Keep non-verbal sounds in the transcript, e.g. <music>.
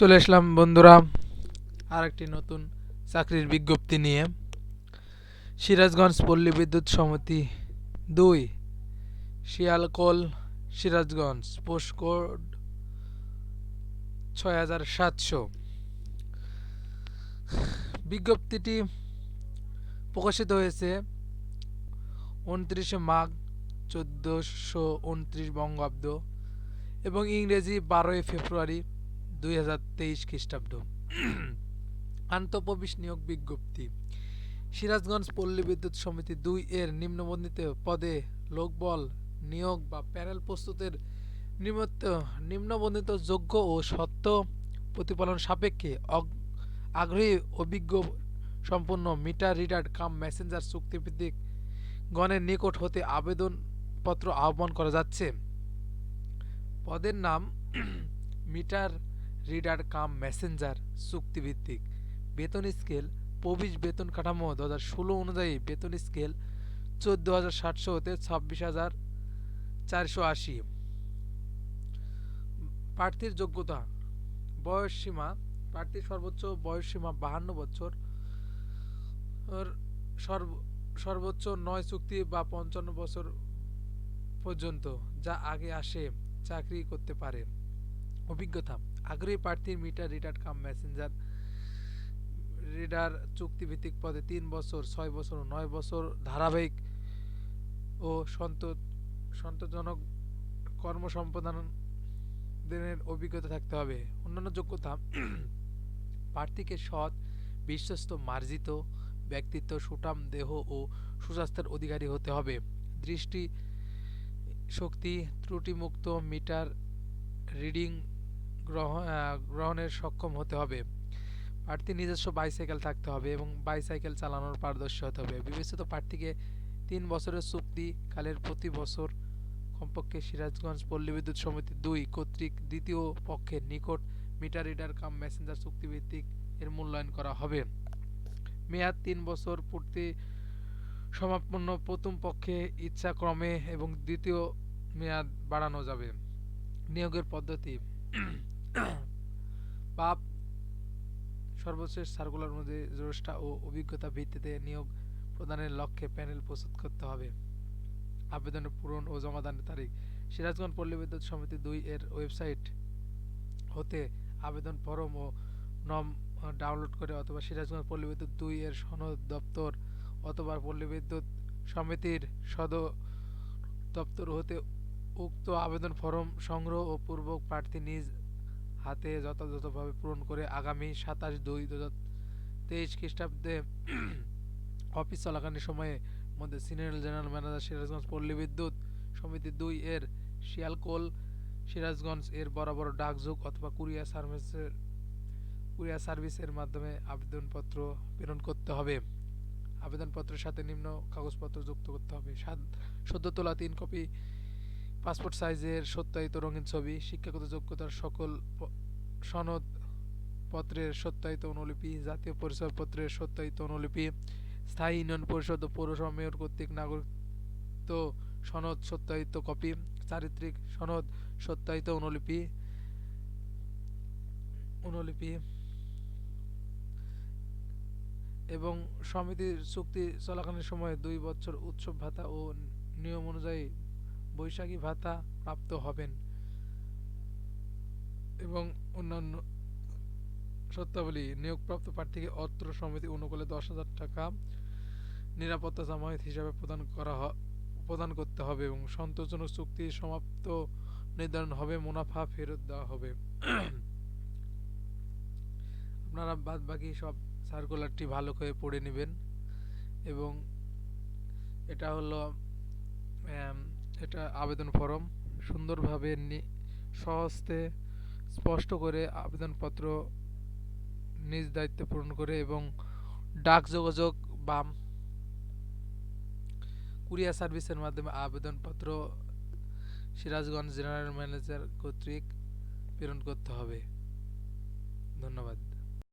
চলে আসলাম বন্ধুরা আর একটি নতুন চাকরির বিজ্ঞপ্তি নিয়ে। সিরাজগঞ্জ পল্লী বিদ্যুৎ সমিতি দুই, শিয়ালকোল, সিরাজগঞ্জ, পোস্ট কোড ছয় হাজার সাতশো। বিজ্ঞপ্তিটি প্রকাশিত হয়েছে উনত্রিশে মাঘ চোদ্দোশো উনত্রিশ বঙ্গাব্দ এবং ইংরেজি বারোই ফেব্রুয়ারি দুই হাজার তেইশ খ্রিস্টাব্দ। আন্তঃপ্রবেশ নিয়োগ বিজ্ঞপ্তি। সিরাজগঞ্জ পল্লী বিদ্যুৎ সমিতি দুই এর নিম্নবর্ণিত পদে লোকবল নিয়োগ বা প্যানেল প্রস্তুতের নিমিত্ত নিম্নবর্ণিত যোগ্য ও সত্য প্রতিপালন সাপেক্ষে আগ্রহী অভিজ্ঞ সম্পন্ন মিটার, রিডার, কাম, মেসেঞ্জার চুক্তিভিত্তিক গণের নিকট হতে আবেদনপত্র আহ্বান করা যাচ্ছে। পদের নাম মিটার রিডার কাম মেসেঞ্জার চুক্তিভিত্তিক। বেতন স্কেল, প্রবিশ বেতন কাঠামো দু হাজার ষোলো অনুযায়ী বেতন স্কেল চোদ্দ হাজার সাতশো হতে ছাব্বিশ হাজার চারশো আশি। প্রার্থীর যোগ্যতা বয়স সীমা প্রার্থীর সর্বোচ্চ বয়স সীমা বাহান্ন বছর সর্ব- সর্বোচ্চ নয় চুক্তি বা পঞ্চান্ন বছর পর্যন্ত, যা আগে আসে, চাকরি করতে পারে। অভিজ্ঞতা। আগ্রহী প্রার্থীর meter reader cum messenger. Reader চুক্তিভিত্তিক পদে তিন বছর, ছয় বছর নয় বছর ধারাবাহিক ও সন্ত, সন্তোষজনক কর্মসম্পাদনের অভিজ্ঞতা থাকতে হবে। অন্যান্য যোগ্যতা, প্রার্থীকে সৎ, বিশ্বস্ত, মার্জিত ব্যক্তিত্ব সুটাম দেহ ও সুস্বাস্থ্যের অধিকারী হতে হবে। দৃষ্টি শক্তি ত্রুটিমুক্ত মিটার রিডিং গ্রহণের সক্ষম হতে হবে। প্রার্থী নিজস্ব বাইসাইকেল থাকতে হবে এবং বাইসাইকেল চালানোর পারদর্শী হতে হবে। বিবেচিত প্রার্থীকে তিন বছরের চুক্তিকালের প্রতি বছর কমপক্ষে সিরাজগঞ্জ পল্লী বিদ্যুৎ সমিতি দুই কর্তৃক দ্বিতীয় পক্ষের নিকট মিটার রিডার কাম মেসেঞ্জার চুক্তিভিত্তিক এর মূল্যায়ন করা হবে। মেয়াদ তিন বছর পূর্তি সমাপন্ন প্রথম পক্ষে ইচ্ছাক্রমে এবং দ্বিতীয় মেয়াদ বাড়ানো যাবে। নিয়োগের পদ্ধতি। পাপ সর্বশেষ সার্কুলার অনুযায়ী জ্যেষ্ঠা ও অভিজ্ঞতা ভিত্তিতে নিয়োগ প্রদানের লক্ষ্যে প্যানেল প্রস্তুত করতে হবে। আবেদনের পূরণ ও জমাদানের তারিখ। সিরাজগঞ্জ পল্লী বিদ্যুৎ সমিতি দুই এর ওয়েবসাইট হতে আবেদন ফরম ও নম ডাউনলোড করে অথবা সিরাজগঞ্জ পল্লী বিদ্যুৎ দুই এর সনদ দপ্তর অথবা পল্লী বিদ্যুৎ সমিতির সদর দপ্তর হতে উক্ত আবেদন ফরম সংগ্রহ ও পূর্বক প্রার্থী নিজ হাতে যথাযথভাবে পূরণ করে আগামী সাতাশ দুই দু হাজার তেইশ খ্রিস্টাব্দে <clears throat> অফিস চলাকালীন সময়ে মধ্যে সিনিয়র জেনারেল ম্যানেজার সিরাজগঞ্জ পল্লী বিদ্যুৎ সমিতি দুই এর শিয়ালকোল সিরাজগঞ্জ এর বরাবর ডাকযোগ অথবা কুরিয়ার সার্ভিসের কুরিয়ার সার্ভিসের মাধ্যমে আবেদনপত্র প্রেরণ করতে হবে। আবেদনপত্রের সাথে নিম্ন কাগজপত্র যুক্ত করতে হবে। সাত- সদ্য তোলা তিন কপি পাসপোর্ট সাইজের সত্যায়িত রঙিন ছবি, শিক্ষাগত যোগ্যতার সকল সনদ পত্রের সত্যায়িত অনুলিপি, জাতীয় পরিচয়পত্রের সত্যায়িত অনুলিপি, স্থায়ী ইউনিয়ন পরিষদ ও পৌরসভা মেয়র কর্তৃক নাগরিকত্ব সনদ সত্যায়িত কপি, চারিত্রিক সনদ সত্যায়িত অনুলিপি অনুলিপি এবং সমিতির চুক্তি চলাকালীন সময়ে দুই বছর উৎসব ভাতা ও নিয়ম অনুযায়ী বৈশাখী ভাতা প্রাপ্ত হবেন এবং অন্যান্য শর্তাবলী, নিয়োগপ্রাপ্ত প্রার্থীকে অত্র সমিতি অনুকূলে দশ হাজার টাকা নিরাপত্তা জামায়াত হিসাবে প্রদান করা প্রদান করতে হবে এবং সন্তোষজনক চুক্তি সমাপ্ত নির্ধারণ হবে, মুনাফা ফেরত দেওয়া হবে। আপনারা বাদ বাকি সব সার্কুলারটি ভালো করে পড়ে নেবেন এবং এটা হলো এটা আবেদন ফর্ম। সুন্দরভাবে সহজতে স্পষ্ট করে আবেদনপত্র নিজ দায়িত্বে পূরণ করে এবং ডাক যোগাযোগ বা কুরিয়ার সার্ভিসের মাধ্যমে আবেদনপত্র সিরাজগঞ্জ জেনারেল ম্যানেজার কর্তৃক প্রেরণ করতে হবে। ধন্যবাদ।